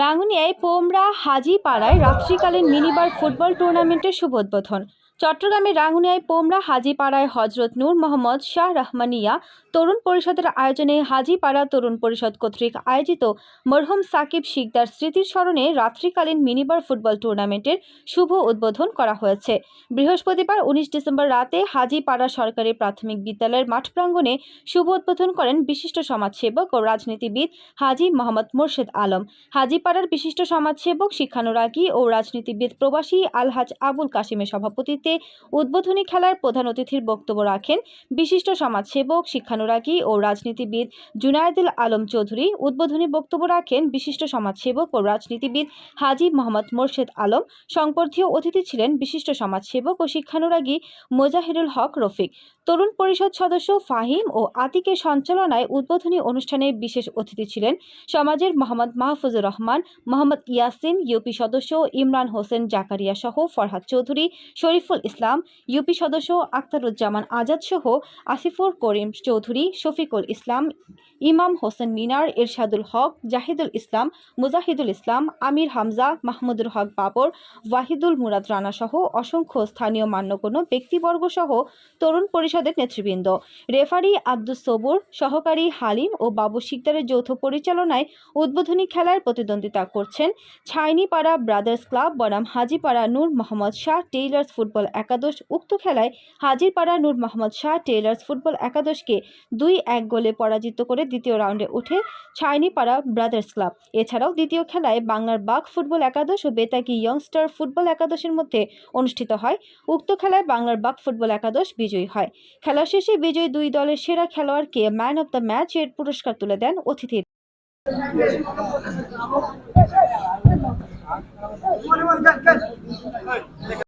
রাঙ্গুনিয়ায় পোমরা হাজিপাড়ায় রাত্রিকালীন minibar football টুর্নামেন্টের শুভ উদ্বোধন। চট্টগ্রামের রাঙ্গুনিয়ায় পোমরা, হাজিপাড়ায় হজরত নূর মোহাম্মদ শাহ রহমানিয়া তরুণ পরিষদের আয়োজনে হাজিপাড়া তরুণ পরিষদ কর্তৃক আয়োজিত মরহুম সাকিব শিকদার স্মৃতির স্মরণে রাত্রিকালীন মিনিবার ফুটবল টুর্নামেন্টের শুভ উদ্বোধন করা হয়েছে। বৃহস্পতিবার উনিশ ডিসেম্বর রাতে হাজিপাড়া সরকারি প্রাথমিক বিদ্যালয়ের মাঠ প্রাঙ্গণে শুভ উদ্বোধন করেন বিশিষ্ট সমাজসেবক ও রাজনীতিবিদ হাজি মোহাম্মদ মোর্শেদ আলম। হাজিপাড়ার বিশিষ্ট সমাজসেবক শিক্ষানুরাগী ও রাজনীতিবিদ প্রবাসী আলহাজ আবুল কাশিমের সভাপতিত্বে উদ্বোধনী খেলার প্রধান অতিথির বক্তব্য রাখেন বিশিষ্ট সমাজসেবক, শিক্ষানুরাগী ও রাজনীতিবিদ জুনায়েদুল আলম চৌধুরী। উদ্বোধনী বক্তব্য রাখেন বিশিষ্ট সমাজসেবক ও রাজনীতিবিদ হাজি মোহাম্মদ মোর্শেদ আলম। সংবর্ধীয় অতিথি ছিলেন বিশিষ্ট সমাজসেবক ও শিক্ষানুরাগী মোজাহিরুল হক রফিক। তরুণ পরিষদ সদস্য ফাহিম ও আতিকের সঞ্চালনায় উদ্বোধনী অনুষ্ঠানে বিশেষ অতিথি ছিলেন সমাজের মোহাম্মদ মাহফুজুর রহমান, মোহাম্মদ ইয়াসিন, ইউপি সদস্য ইমরান হোসেন জাকারিয়া সহ ফরহাদ চৌধুরী, শরীফুল ইসলাম, ইউপি সদস্য আখতারুজ্জামান আজাদ সহ আসিফুর করিম চৌধুরী, শফিকুল ইসলাম, ইমাম হোসেন মিনার, এরশাদুল হক, জাহিদুল ইসলাম, মুজাহিদুল ইসলাম, আমির হামজা মাহমুদুল হক বাবর, ওয়াহিদুল মুরাদ রানা সহ অসংখ্য স্থানীয় মান্যগণ্য ব্যক্তিবর্গ সহ তরুণ পরিষদের নেতৃবৃন্দ। রেফারি আব্দুস সবুর, সহকারী হালিম ও বাবু শিকদারের যৌথ পরিচালনায় উদ্বোধনী খেলায় প্রতিদ্বন্দ্বিতা করছেন ছাইনিপাড়া ব্রাদার্স ক্লাব বনাম হাজিপাড়া নূর মোহাম্মদ শাহ টেইলার্স ফুটবল একাদশ উক্ত খেলায় হাজিরপাড়া নূর মোহাম্মদ শাহ টেইলার্স ফুটবল একাদশকে দুই এক গোলে পরাজিত করে দ্বিতীয় রাউন্ডে উঠে ছাইনিপাড়া ব্রাদার্স ক্লাব। এছাড়াও দ্বিতীয় খেলায় বাংলার বাঘ ফুটবল একাদশ ও বেতাগি ইয়ংস্টার ফুটবল একাদশের মধ্যে অনুষ্ঠিত হয়। উক্ত খেলায় বাংলার বাঘ ফুটবল একাদশ বিজয়ী হয়। খেলা শেষে বিজয়ী দুই দলের সেরা খেলোয়াড়কে ম্যান অব দ্য ম্যাচ এর পুরস্কার তুলে দেন অতিথি